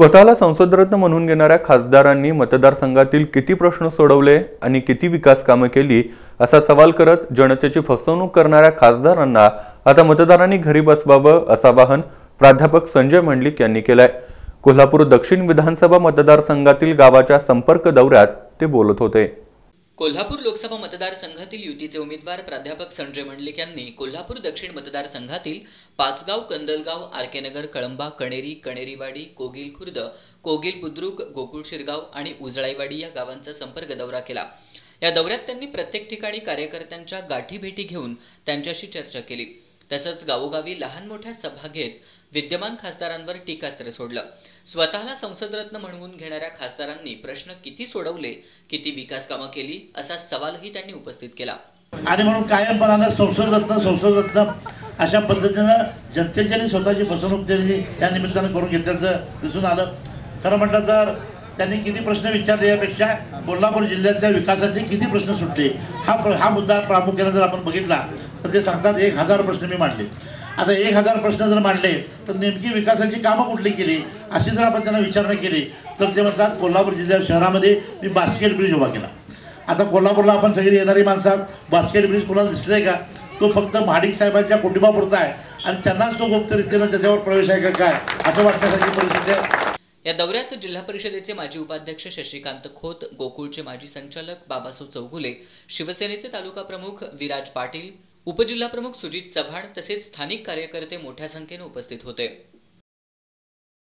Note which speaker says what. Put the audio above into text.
Speaker 1: स्वतःला संसदरत्न म्हणून घेणाऱ्या खासदारांनी मतदारसंघातील किती प्रश्न सोडवले आणि किती विकास कामं केली असा सवाल करत जनतेची फसवणूक करणाऱ्या खासदारांना आता मतदारांनी घरी बसवावं असं आवाहन प्राध्यापक संजय मंडलिक यांनी केलंय. कोल्हापूर दक्षिण विधानसभा मतदारसंघातील गावाच्या संपर्क दौऱ्यात ते बोलत होते.
Speaker 2: कोल्हापूर लोकसभा मतदारसंघातील युतीचे उमेदवार प्राध्यापक संजय मंडलिक यांनी कोल्हापूर दक्षिण मतदारसंघातील पाचगाव कंदलगाव आरकेनगर कळंबा कणेरी कणेरीवाडी कोगिल खुर्द कोगिल बुद्रुक गोकुळ शिरगाव आणि उजळाईवाडी या गावांचा संपर्क दौरा केला. या दौऱ्यात त्यांनी प्रत्येक ठिकाणी कार्यकर्त्यांच्या गाठीभेटी घेऊन त्यांच्याशी चर्चा केली. तसंच गावोगावी लहान मोठ्या सभा घेत विद्यमान खासदारांवर टीकास्त्र सोडलं. स्वतःला संसदरत्न म्हणवून घेणाऱ्या खासदारांनी प्रश्न किती सोडवले किती विकास कामं केली असा सवालही त्यांनी उपस्थित केला.
Speaker 3: आणि म्हणून कायमपणानं संसदरत्न संसदरत्न अशा पद्धतीनं जनतेच्यानी स्वतःची फसवणूक त्यांनी या निमित्तानं करून घेतल्याचं दिसून आलं. खरं म्हटलं तर त्यांनी किती प्रश्न विचारले यापेक्षा कोल्हापूर जिल्ह्यातल्या विकासाचे किती प्रश्न सुटले? हा प्र हा मुद्दा प्रामुख्याने जर आपण बघितला तर ते सांगतात एक हजार प्रश्न मी मांडले. आता एक हजार प्रश्न जर मांडले तर नेमकी विकासाची कामं कुठली केली? अशी जर आपण त्यांना विचारणा केली तर ते म्हणतात कोल्हापूर जिल्ह्या शहरामध्ये मी बास्केट ब्रिज उभा केला. आता कोल्हापूरला आपण सगळी येणारी माणसात बास्केट ब्रिज कोणाला दिसले का? तो फक्त महाडिक साहेबांच्या कुटुंबापुरता आहे. आणि त्यांनाच तो गुप्तरित्यानं त्याच्यावर प्रवेश आहे का काय? असं वाटण्यासारखी परिस्थिती आहे.
Speaker 2: या दौऱ्यात जिल्हा परिषदेचे माजी उपाध्यक्ष शशिकांत खोत गोकुळचे माजी संचालक बाबासू चौगुले शिवसेनेचे तालुका प्रमुख विराज पाटील उपजिल्हा प्रमुख सुजित चव्हाण तसेच स्थानिक कार्यकर्ते मोठ्या संख्येने उपस्थित होते.